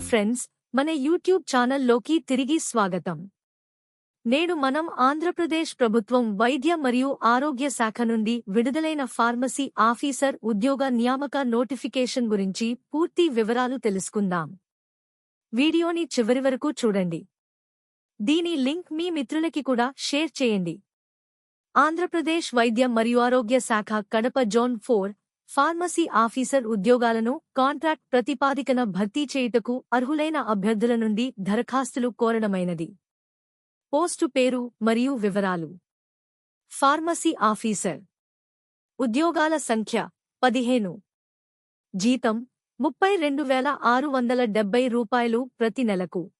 Friends మన YouTube ఛానల్లోకి తిరిగి స్వాగతం. నేడు మనం ఆంధ్రప్రదేశ్ ప్రభుత్వం వైద్య మరియు ఆరోగ్య శాఖ నుండి విడుదలైన ఫార్మసీ ఆఫీసర్ ఉద్యోగ నియామక నోటిఫికేషన్ గురించి పూర్తి వివరాలు తెలుసుకుందాం. వీడియోని చివరి వరకు చూడండి. దీని లింక్ మీ మిత్రులకి కూడా షేర్ చేయండి. ఆంధ్రప్రదేశ్ వైద్య మరియు ఆరోగ్య శాఖ Kadapa zone four pharmacy officer ఉద్యోగాలను కాంట్రాక్ట్ ప్రతిపాదికన భర్తీ చేయుటకు అర్హులైన అభ్యర్థుల నుండి దరఖాస్తులు కోరడమైనది. పోస్టు పేరు మరియు వివరాలు. Pharmacy officer. ఉద్యోగాల సంఖ్య పదిహేను. జీతం ముప్పై రెండు వేల ఆరు వందల డెబ్బై రూపాయలు ప్రతి నెలకు.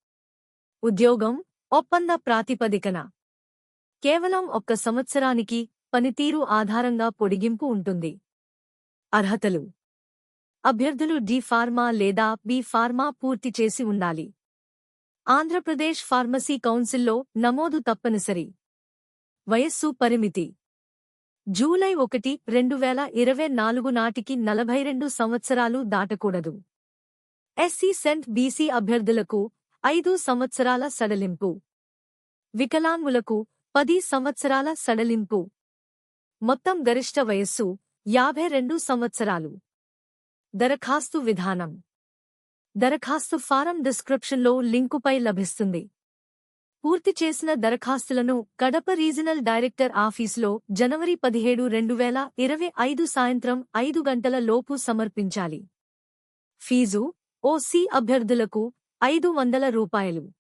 ఉద్యోగం ఒప్పంద ప్రాతిపదికన. కేవలం ఒక్క సంవత్సరానికి పనితీరు ఆధారంగా పొడిగింపు ఉంటుంది. అర్హతలు. అభ్యర్థులు డి ఫార్మా లేదా బి ఫార్మా పూర్తి చేసి ఉండాలి. ఆంధ్రప్రదేశ్ ఫార్మసీ కౌన్సిల్లో నమోదు తప్పనిసరి. వయస్సు పరిమితి. జూలై ఒకటి రెండు వేల ఇరవై నాలుగు నాటికి నలభై రెండు సంవత్సరాలు దాటకూడదు. ఎస్సీ సెంట్ బీసీ అభ్యర్థులకు ఐదు సంవత్సరాల సడలింపు. వికలాంగులకు పది సంవత్సరాల సడలింపు. మొత్తం గరిష్ట వయస్సు యాభై రెండు సంవత్సరాలు. దరఖాస్తు విధానం. దరఖాస్తు ఫారం డిస్క్రిప్షన్లో లింకుపై లభిస్తుంది. పూర్తి చేసిన దరఖాస్తులను కడప రీజనల్ డైరెక్టర్ ఆఫీసులో జనవరి పదిహేడు రెండు వేల ఇరవై ఐదు సాయంత్రం ఐదు గంటల లోపు సమర్పించాలి. ఫీజు ఓసీ అభ్యర్థులకు ఐదు వందల రూపాయలు.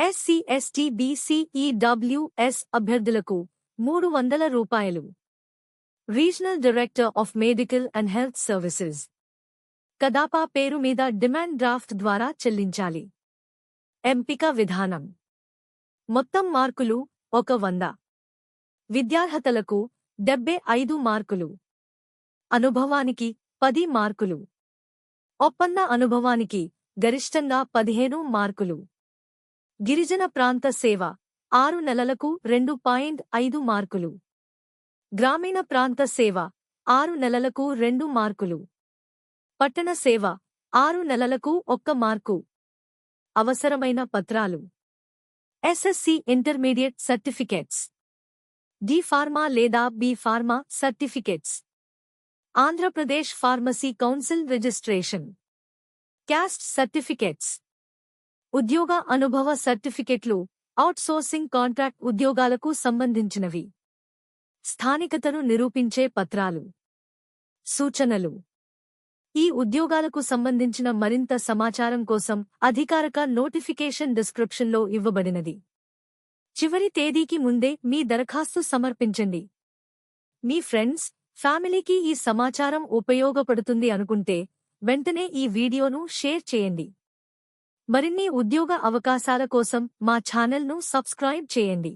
ఎస్సీ ఎస్టీ బీసీఈడబ్ల్యూఎస్ అభ్యర్థులకు మూడు వందల రూపాయలు. Regional director of medical and health services Kadapa పేరు మీద డిమాండ్ డ్రాఫ్ట్ ద్వారా చెల్లించాలి. ఎంపిక విధానం. మొత్తం మార్కులు ఒక వంద. విద్యార్హతలకు డెబ్బై ఐదు మార్కులు. అనుభవానికి పది మార్కులు. ఒప్పంద అనుభవానికి గరిష్టంగా పదిహేను మార్కులు. గిరిజన ప్రాంత సేవ ఆరు నెలలకు రెండు పాయింట్ ఐదు మార్కులు. గ్రామీణ ప్రాంత సేవ ఆరు నెలలకు రెండు మార్కులు. పట్టణ సేవ ఆరు నెలలకు ఒక్క మార్కు. అవసరమైన పత్రాలు. SSC intermediate certificates. D pharma లేదా B pharma certificates. Andhra Pradesh pharmacy council registration. Caste certificates. ఉద్యోగ అనుభవ సర్టిఫికెట్లు అవుట్సోర్సింగ్ కాంట్రాక్ట్ ఉద్యోగాలకు సంబంధించినవి. స్థానికతను నిరూపించే పత్రాలు. సూచనలు. ఈ ఉద్యోగాలకు సంబంధించిన మరింత సమాచారం కోసం అధికారక నోటిఫికేషన్ డిస్క్రిప్షన్లో ఇవ్వబడినది. చివరి తేదీకి ముందే మీ దరఖాస్తు సమర్పించండి. మీ ఫ్రెండ్స్ ఫ్యామిలీకి ఈ సమాచారం ఉపయోగపడుతుంది అనుకుంటే వెంటనే ఈ వీడియోను షేర్ చేయండి. మరిన్ని ఉద్యోగ అవకాశాల కోసం మా ఛానల్ను సబ్స్క్రైబ్ చేయండి.